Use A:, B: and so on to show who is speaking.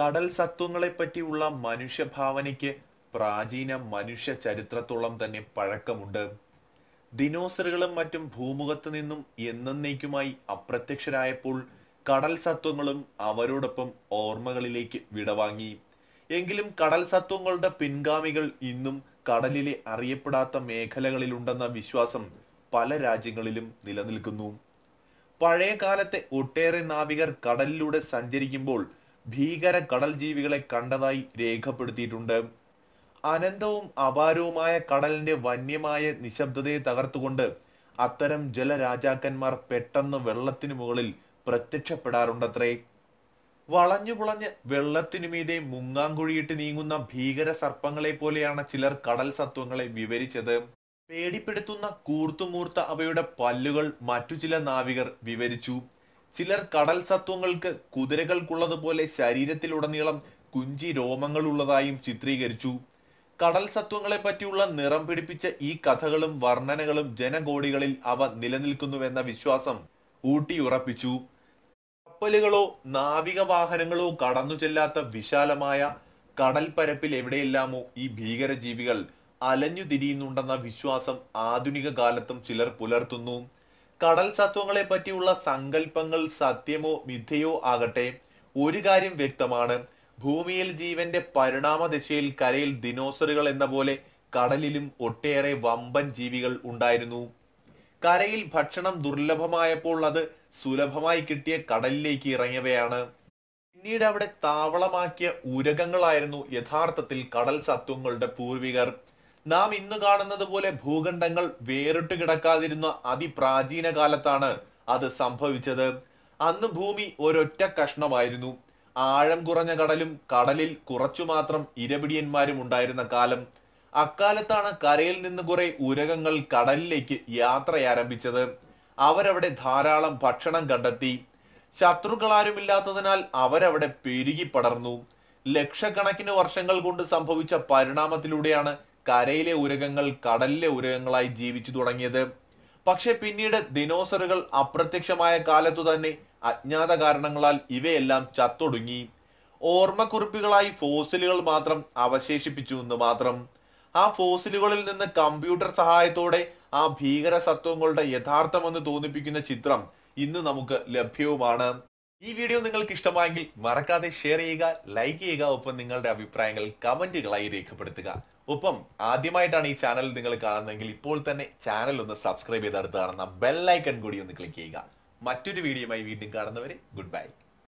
A: കടൽ സത്വങ്ങളെപ്പറ്റിയുള്ള മനുഷ്യഭാവനയ്ക്ക് പ്രാചീന മനുഷ്യ ചരിത്രത്തോളം തന്നെ പഴക്കമുണ്ട്. ദിനോസറുകളും മറ്റും ഭൂമുഖത്ത് നിന്നും എന്നേക്കുമായി അപ്രത്യക്ഷരായപ്പോൾ കടൽ സത്വങ്ങളും അവരോടൊപ്പം ഓർമ്മകളിലേക്ക് വിടവാങ്ങി. എങ്കിലും കടൽ സത്വങ്ങളുടെ പിൻഗാമികൾ ഇന്നും കടലിലെ അറിയപ്പെടാത്ത മേഖലകളിലുണ്ടെന്ന വിശ്വാസം പല രാജ്യങ്ങളിലും നിലനിൽക്കുന്നു. പഴയ കാലത്തെ ഒട്ടേറെ നാവികർ കടലിലൂടെ സഞ്ചരിക്കുമ്പോൾ ഭീകര കടൽ ജീവികളെ കണ്ടതായി രേഖപ്പെടുത്തിയിട്ടുണ്ട്. അനന്തവും അപാരവുമായ കടലിന്റെ വന്യമായ നിശബ്ദതയെ തകർത്തുകൊണ്ട് അത്തരം ജലരാജാക്കന്മാർ പെട്ടെന്ന് വെള്ളത്തിനു മുകളിൽ പ്രത്യക്ഷപ്പെടാറുണ്ടത്രേ. വളഞ്ഞു പുളഞ്ഞ് വെള്ളത്തിനു മീതെ മുങ്ങാങ്കുഴിയിട്ട് നീങ്ങുന്ന ഭീകര സർപ്പങ്ങളെ പോലെയാണ് ചിലർ കടൽ സത്വങ്ങളെ വിവരിച്ചത്. പേടിപ്പെടുത്തുന്ന കൂർത്തുമൂർത്ത അവയുടെ പല്ലുകൾ മറ്റു ചില നാവികർ വിവരിച്ചു. ചിലർ കടൽ സത്വങ്ങൾക്ക് കുതിരകൾക്കുള്ളതുപോലെ ശരീരത്തിലുടനീളം കുഞ്ചി രോമങ്ങളുള്ളതായും ചിത്രീകരിച്ചു. കടൽ സത്വങ്ങളെ പറ്റിയുള്ള നിറം പിടിപ്പിച്ച ഈ കഥകളും വർണനകളും ജനകോടികളിൽ അവ നിലനിൽക്കുന്നുവെന്ന വിശ്വാസം ഊട്ടിയുറപ്പിച്ചു. കപ്പലുകളോ നാവിക വാഹനങ്ങളോ കടന്നു ചെല്ലാത്ത വിശാലമായ കടൽപ്പരപ്പിൽ എവിടെയെല്ലാമോ ഈ ഭീകരജീവികൾ അലഞ്ഞു തിരിയുന്നുണ്ടെന്ന വിശ്വാസം ആധുനിക കാലത്തും ചിലർ പുലർത്തുന്നു. കടൽ സത്വങ്ങളെ പറ്റിയുള്ള സങ്കല്പങ്ങൾ സത്യമോ മിഥ്യയോ ആകട്ടെ ഒരു കാര്യം വ്യക്തമാണ്. ഭൂമിയിൽ ജീവന്റെ പരിണാമ ദിശയിൽ കരയിൽ ദിനോസറുകൾ എന്ന പോലെ കടലിലും ഒട്ടേറെ വമ്പൻ ജീവികൾ ഉണ്ടായിരുന്നു. കരയിൽ ഭക്ഷണം ദുർലഭമായപ്പോൾ അത് സുലഭമായി കിട്ടിയ കടലിലേക്ക് ഇറങ്ങിയവയാണ്. പിന്നീട് അവിടെ താവളമാക്കിയ ഉരകങ്ങളായിരുന്നു യഥാർത്ഥത്തിൽ കടൽ സത്വങ്ങളുടെ പൂർവികർ. നാം ഇന്ന് കാണുന്നത് പോലെ ഭൂഖണ്ഡങ്ങൾ വേറിട്ട് കിടക്കാതിരുന്ന അതിപ്രാചീന കാലത്താണ് അത് സംഭവിച്ചത്. അന്ന് ഭൂമി ഒരൊറ്റ കഷ്ണമായിരുന്നു. ആഴം കുറഞ്ഞ കടലും കടലിൽ കുറച്ചു മാത്രം ഇരപിടിയന്മാരും ഉണ്ടായിരുന്ന കാലം. അക്കാലത്താണ് കരയിൽ നിന്ന് കുറെ ഉരകങ്ങൾ കടലിലേക്ക് യാത്ര ആരംഭിച്ചത് അവരവിടെ ധാരാളം ഭക്ഷണം കണ്ടെത്തി. ശത്രുക്കളാരുമില്ലാത്തതിനാൽ അവരവിടെ പെരുകി പടർന്നു. ലക്ഷക്കണക്കിന് വർഷങ്ങൾ കൊണ്ട് സംഭവിച്ച പരിണാമത്തിലൂടെയാണ് കരയിലെ ഉരകങ്ങൾ കടലിലെ ഉരകങ്ങളായി ജീവിച്ചു തുടങ്ങിയത്. പക്ഷെ പിന്നീട് ദിനോസറുകൾ അപ്രത്യക്ഷമായ കാലത്തു തന്നെ അജ്ഞാത കാരണങ്ങളാൽ ഇവയെല്ലാം ചത്തൊടുങ്ങി. ഓർമ്മക്കുറിപ്പുകളായി ഫോസിലുകൾ മാത്രം അവശേഷിപ്പിച്ചു എന്ന് മാത്രം. ആ ഫോസിലുകളിൽ നിന്ന് കമ്പ്യൂട്ടർ സഹായത്തോടെ ആ ഭീകര സത്വങ്ങളുടെ യഥാർത്ഥമെന്ന് തോന്നിപ്പിക്കുന്ന ചിത്രം ഇന്ന് നമുക്ക് ലഭ്യവുമാണ്. ഈ വീഡിയോ നിങ്ങൾക്ക് ഇഷ്ടമായെങ്കിൽ മറക്കാതെ ഷെയർ ചെയ്യുക ലൈക്ക് ചെയ്യുക ഒപ്പം നിങ്ങളുടെ അഭിപ്രായങ്ങൾ കമന്റുകളായി രേഖപ്പെടുത്തുക. ഒപ്പം ആദ്യമായിട്ടാണ് ഈ ചാനൽ നിങ്ങൾ കാണുന്നതെങ്കിൽ ഇപ്പോൾ തന്നെ ചാനൽ ഒന്ന് സബ്സ്ക്രൈബ് ചെയ്ത് അടുത്ത് കാണുന്ന ബെല്ലൈക്കൺ കൂടി ഒന്ന് ക്ലിക്ക് ചെയ്യുക. മറ്റൊരു വീഡിയോയുമായി വീണ്ടും കാണുന്നവരെ ഗുഡ് ബൈ